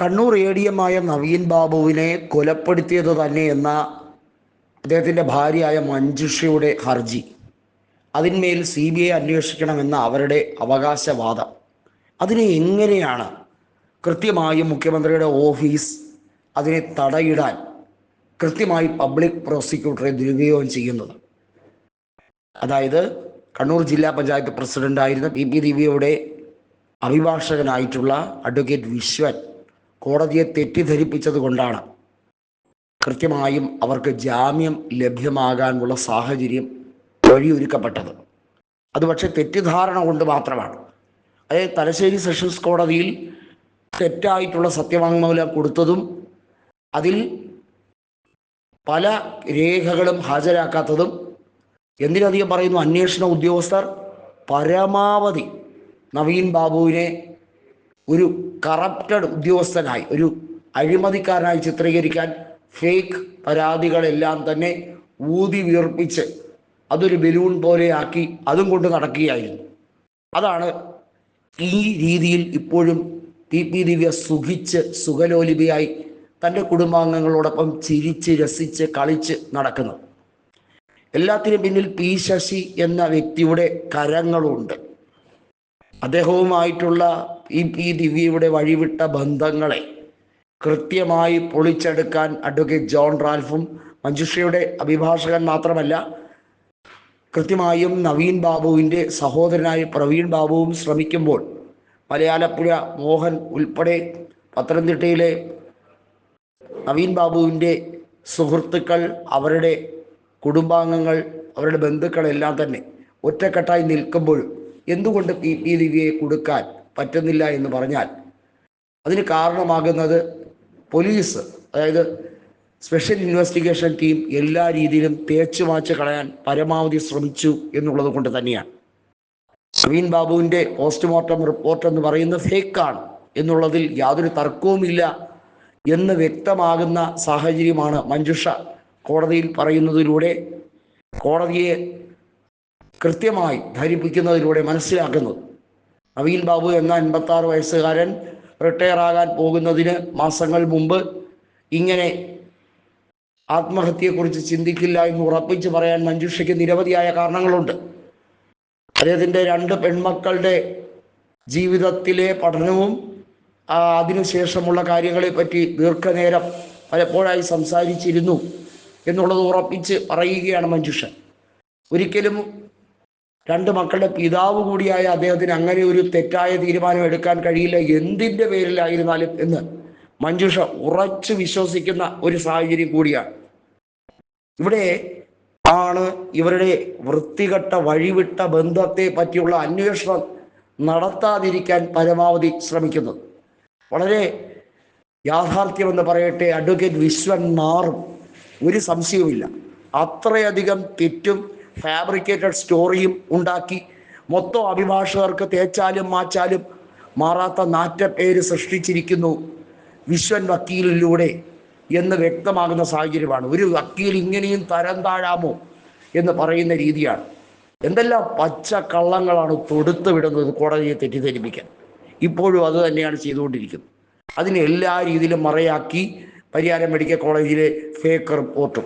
Kannur A D എമായ നവീൻ ബാബുവിനെ കൊലപ്പെടുത്തിയത് തന്നെ എന്ന അദ്ദേഹത്തിന്റെ ഭാര്യയായ മഞ്ജുഷയുടെ ഹർജി. അതിന്മേൽ സി ബി ഐ അന്വേഷിക്കണമെന്ന അവരുടെ അവകാശവാദം. അതിനെ എങ്ങനെയാണ് കൃത്യമായും മുഖ്യമന്ത്രിയുടെ ഓഫീസ് അതിനെ തടയിടാൻ കൃത്യമായി പബ്ലിക് പ്രോസിക്യൂട്ടറെ ദുരുപയോഗം ചെയ്യുന്നത്? അതായത് കണ്ണൂർ ജില്ലാ പഞ്ചായത്ത് പ്രസിഡന്റായിരുന്ന പി പി ദിവ്യയുടെ അഭിഭാഷകനായിട്ടുള്ള അഡ്വക്കേറ്റ് വിശ്വൻ കോടതിയെ തെറ്റിദ്ധരിപ്പിച്ചത് കൊണ്ടാണ്. കൃത്യമായും അവർക്ക് ജാമ്യം ലഭ്യമാകാനുള്ള സാഹചര്യം വഴിയൊരുക്കപ്പെട്ടത്. അത് പക്ഷേ തെറ്റിദ്ധാരണ കൊണ്ട് മാത്രമാണ്. അതായത് തലശ്ശേരി സെഷൻസ് കോടതിയിൽ തെറ്റായിട്ടുള്ള സത്യവാങ്മൂലം കൊടുത്തതും അതിൽ പല രേഖകളും ഹാജരാക്കാത്തതും എന്തിനധികം പറയുന്നു അന്വേഷണ ഉദ്യോഗസ്ഥർ പരമാവധി നവീൻ ബാബുവിനെ ഒരു കറപ്റ്റഡ് ഉദ്യോഗസ്ഥനായി ഒരു അഴിമതിക്കാരനായി ചിത്രീകരിക്കാൻ ഫേക്ക് പരാതികളെല്ലാം തന്നെ ഊതി വീർപ്പിച്ച് അതൊരു ബലൂൺ പോലെയാക്കി അതും കൊണ്ട് നടക്കുകയായിരുന്നു. അതാണ് ഈ രീതിയിൽ ഇപ്പോഴും പി പി ദിവ്യ സുഖിച്ച് സുഖലോലിപിയായി തന്റെ കുടുംബാംഗങ്ങളോടൊപ്പം ചിരിച്ച് രസിച്ച് കളിച്ച് നടക്കുന്നത്. എല്ലാത്തിനും പിന്നിൽ പി ശശി എന്ന വ്യക്തിയുടെ കരങ്ങളുണ്ട്. അദ്ദേഹവുമായിട്ടുള്ള പി പി ദിവ്യയുടെ വഴിവിട്ട ബന്ധങ്ങളെ കൃത്യമായി പൊളിച്ചെടുക്കാൻ അഡ്വക്കേറ്റ് ജോൺ റാൽഫും മഞ്ജുഷയുടെ അഭിഭാഷകൻ മാത്രമല്ല കൃത്യമായും നവീൻ ബാബുവിന്റെ സഹോദരനായ പ്രവീൺ ബാബുവും ശ്രമിക്കുമ്പോൾ മലയാളപ്പുഴ മോഹൻ ഉൾപ്പെടെ പത്തനംതിട്ടയിലെ നവീൻ ബാബുവിന്റെ സുഹൃത്തുക്കൾ അവരുടെ കുടുംബാംഗങ്ങൾ അവരുടെ ബന്ധുക്കളെല്ലാം തന്നെ ഒറ്റക്കെട്ടായി നിൽക്കുമ്പോഴും എന്തുകൊണ്ട് പി പി ദിവ്യയെ കൊടുക്കാൻ പറ്റുന്നില്ല എന്ന് പറഞ്ഞാൽ അതിന് കാരണമാകുന്നത് പോലീസ് അതായത് സ്പെഷ്യൽ ഇൻവെസ്റ്റിഗേഷൻ ടീം എല്ലാ രീതിയിലും തേച്ചു മാച്ച് കളയാൻ പരമാവധി ശ്രമിച്ചു എന്നുള്ളത് കൊണ്ട് തന്നെയാണ്. നവീൻ ബാബുവിന്റെ പോസ്റ്റ്മോർട്ടം റിപ്പോർട്ട് എന്ന് പറയുന്നത് ഫേക്കാണ് എന്നുള്ളതിൽ യാതൊരു തർക്കവുമില്ല എന്ന് വ്യക്തമാകുന്ന സാഹചര്യമാണ് മഞ്ജുഷ കോടതിയിൽ പറയുന്നതിലൂടെ കോടതിയെ കൃത്യമായി ധരിപ്പിക്കുന്നതിലൂടെ മനസ്സിലാക്കുന്നത്. നവീൻ ബാബു എന്ന അൻപത്തി ആറ് വയസ്സുകാരൻ റിട്ടയർ ആകാൻ പോകുന്നതിന് മാസങ്ങൾ മുമ്പ് ഇങ്ങനെ ആത്മഹത്യയെക്കുറിച്ച് ചിന്തിക്കില്ല എന്ന് ഉറപ്പിച്ച് പറയാൻ മഞ്ജുഷയ്ക്ക് നിരവധിയായ കാരണങ്ങളുണ്ട്. അദ്ദേഹത്തിന്റെ രണ്ട് പെൺമക്കളുടെ ജീവിതത്തിലെ പഠനവും അതിനുശേഷമുള്ള അതിനുശേഷമുള്ള കാര്യങ്ങളെപ്പറ്റി ദീർഘനേരം പലപ്പോഴായി സംസാരിച്ചിരുന്നു എന്നുള്ളത് ഉറപ്പിച്ച് പറയുകയാണ് മഞ്ജുഷ. ഒരിക്കലും രണ്ട് മക്കളുടെ പിതാവ് കൂടിയായ അദ്ദേഹത്തിന് അങ്ങനെ ഒരു തെറ്റായ തീരുമാനം എടുക്കാൻ കഴിയില്ല. എന്തിന്റെ പേരിലായിരുന്നാലും എന്ന് മഞ്ജുഷ ഉറച്ചു വിശ്വസിക്കുന്ന ഒരു സാഹചര്യം കൂടിയാണ്. ഇവിടെ ആണ് ഇവരുടെ വൃത്തികെട്ട വഴിവിട്ട ബന്ധത്തെ പറ്റിയുള്ള അന്വേഷണം നടത്താതിരിക്കാൻ പരമാവധി ശ്രമിക്കുന്നത്. വളരെ യാഥാർത്ഥ്യമെന്ന് പറയട്ടെ അഡ്വക്കേറ്റ് വിശ്വൻ മാറും ഒരു സംശയവുമില്ല. അത്രയധികം തെറ്റും ഫാബ്രിക്കേറ്റഡ് സ്റ്റോറിയും ഉണ്ടാക്കി. മൊത്തം അഭിഭാഷകർക്ക് തേച്ചാലും മാച്ചാലും മാറാത്ത നാറ്റ പേര് സൃഷ്ടിച്ചിരിക്കുന്നു. വിശ്വൻ വക്കീലിലൂടെ എന്ന് വ്യക്തമാകുന്ന സാഹചര്യമാണ്. ഒരു വക്കീൽ ഇങ്ങനെയും തരം താഴാമോ എന്ന് പറയുന്ന രീതിയാണ്. എന്തെല്ലാം പച്ച കള്ളങ്ങളാണ് തൊടുത്തു വിടുന്നത് കോടതിയെ തെറ്റിദ്ധരിപ്പിക്കാൻ. ഇപ്പോഴും അത് തന്നെയാണ് ചെയ്തുകൊണ്ടിരിക്കുന്നത്. അതിനെ എല്ലാ രീതിയിലും മറയാക്കി പരിയാരം മെഡിക്കൽ കോളേജിലെ ഫേക്ക് റിപ്പോർട്ടും.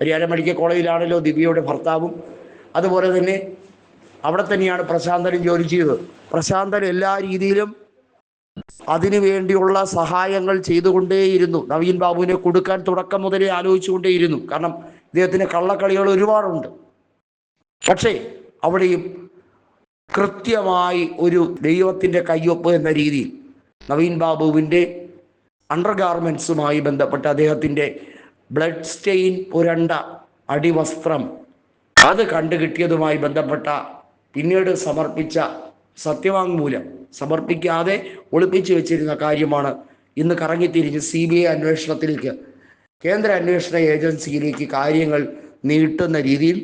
പരിയാരം മെഡിക്കൽ കോളേജിലാണല്ലോ ദിവ്യയുടെ ഭർത്താവും അതുപോലെ തന്നെ അവിടെ തന്നെയാണ് പ്രശാന്തനും ജോലി ചെയ്തത്. പ്രശാന്തൻ എല്ലാ രീതിയിലും അതിനു വേണ്ടിയുള്ള സഹായങ്ങൾ ചെയ്തുകൊണ്ടേയിരുന്നു. നവീൻ ബാബുവിനെ കൊടുക്കാൻ തുടക്കം മുതലേ ആലോചിച്ചുകൊണ്ടേയിരുന്നു. കാരണം ഇദ്ദേഹത്തിന് കള്ളക്കളികൾ ഒരുപാടുണ്ട്. പക്ഷേ അവിടെയും കൃത്യമായി ഒരു ദൈവത്തിന്റെ കയ്യൊപ്പ് എന്ന രീതിയിൽ നവീൻ ബാബുവിന്റെ അണ്ടർ ഗാർമെൻസുമായി ബന്ധപ്പെട്ട് അദ്ദേഹത്തിന്റെ ബ്ലഡ് സ്റ്റെയിൻ പുരണ്ട അടിവസ്ത്രം അത് കണ്ടുകിട്ടിയതുമായി ബന്ധപ്പെട്ട പിന്നീട് സമർപ്പിച്ച സത്യവാങ്മൂലം സമർപ്പിക്കാതെ ഒളിപ്പിച്ചു വെച്ചിരുന്ന കാര്യമാണ് ഇന്ന് കറങ്ങിത്തിരിഞ്ഞ് സി ബി ഐ അന്വേഷണത്തിലേക്ക് കേന്ദ്ര അന്വേഷണ ഏജൻസിയിലേക്ക് കാര്യങ്ങൾ നീട്ടുന്ന രീതിയിൽ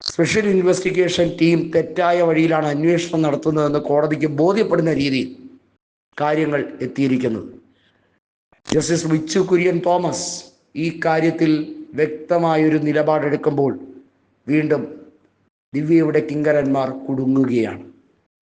സ്പെഷ്യൽ ഇൻവെസ്റ്റിഗേഷൻ ടീം തെറ്റായ വഴിയിലാണ് അന്വേഷണം നടത്തുന്നതെന്ന് കോടതിക്ക് ബോധ്യപ്പെടുന്ന രീതിയിൽ കാര്യങ്ങൾ എത്തിയിരിക്കുന്നത്. ജസ്റ്റിസ് വിച്ചു കുര്യൻ തോമസ് ഈ കാര്യത്തിൽ വ്യക്തമായൊരു നിലപാടെടുക്കുമ്പോൾ വീണ്ടും ദിവ്യയുടെ കിങ്കരന്മാർ കുടുങ്ങുകയാണ്.